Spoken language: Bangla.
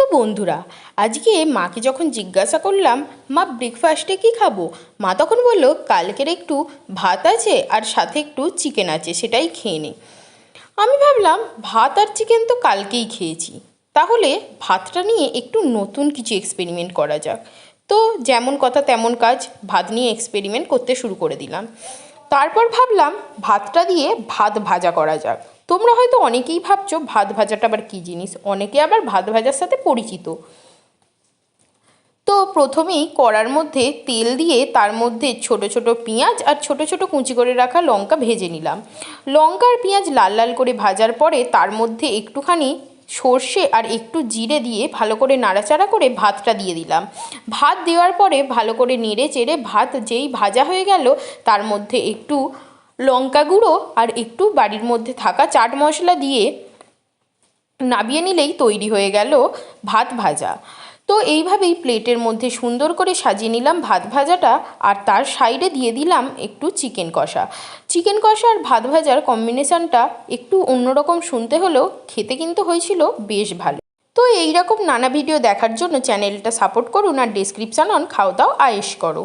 তো বন্ধুরা, আজকে মাকে যখন জিজ্ঞাসা করলাম, মা ব্রেকফাস্টে কি খাব? মা তখন বলল, কালকের একটু ভাত আছে আর সাথে একটু চিকেন আছে, সেটাই খেয়ে নে। আমি ভাবলাম, ভাত আর চিকেন তো কালকেই খেয়েছি। তাহলে ভাতটা নিয়ে একটু নতুন কিছু এক্সপেরিমেন্ট করা যাক। তো যেমন কথা তেমন কাজ, ভাত নিয়ে এক্সপেরিমেন্ট করতে শুরু করে দিলাম। তারপর ভাবলাম ভাতটা দিয়ে ভাত ভাজা করা যাক। তোমরা হয়তো অনেকেই ভাবছ ভাত ভাজাটা আবার কী জিনিস? অনেকে আবার ভাত ভাজার সাথে পরিচিত। তো প্রথমেই কড়ার মধ্যে তেল দিয়ে তার মধ্যে ছোট ছোট পেঁয়াজ আর ছোট ছোট কুচি করে রাখা লঙ্কা ভেজে নিলাম। লঙ্কা আর পেঁয়াজ লাল লাল করে ভাজার পরে তার মধ্যে একটুখানি সর্ষে আর একটু জিরে দিয়ে ভালো করে নাড়াচাড়া করে ভাতটা দিয়ে দিলাম। ভাত দেওয়ার পরে ভালো করে নেড়ে চেড়ে ভাত যেই ভাজা হয়ে গেল, তার মধ্যে একটু লঙ্কা গুঁড়ো আর একটু বাড়ির মধ্যে থাকা চাট মশলা দিয়ে নাবিয়ে নিলেই তৈরি হয়ে গেল ভাত ভাজা। তো এইভাবেই প্লেটের মধ্যে সুন্দর করে সাজিয়ে নিলাম ভাত ভাজাটা আর তার সাইডে দিয়ে দিলাম একটু চিকেন কষা। চিকেন কষা আর ভাত ভাজার কম্বিনেশানটা একটু অন্যরকম শুনতে হলেও খেতে কিন্তু হয়েছিল বেশ ভালো। তো এইরকম নানা ভিডিও দেখার জন্য চ্যানেলটা সাপোর্ট করুন আর ডিসক্রিপশান অন খাও দাও আয়েস করো।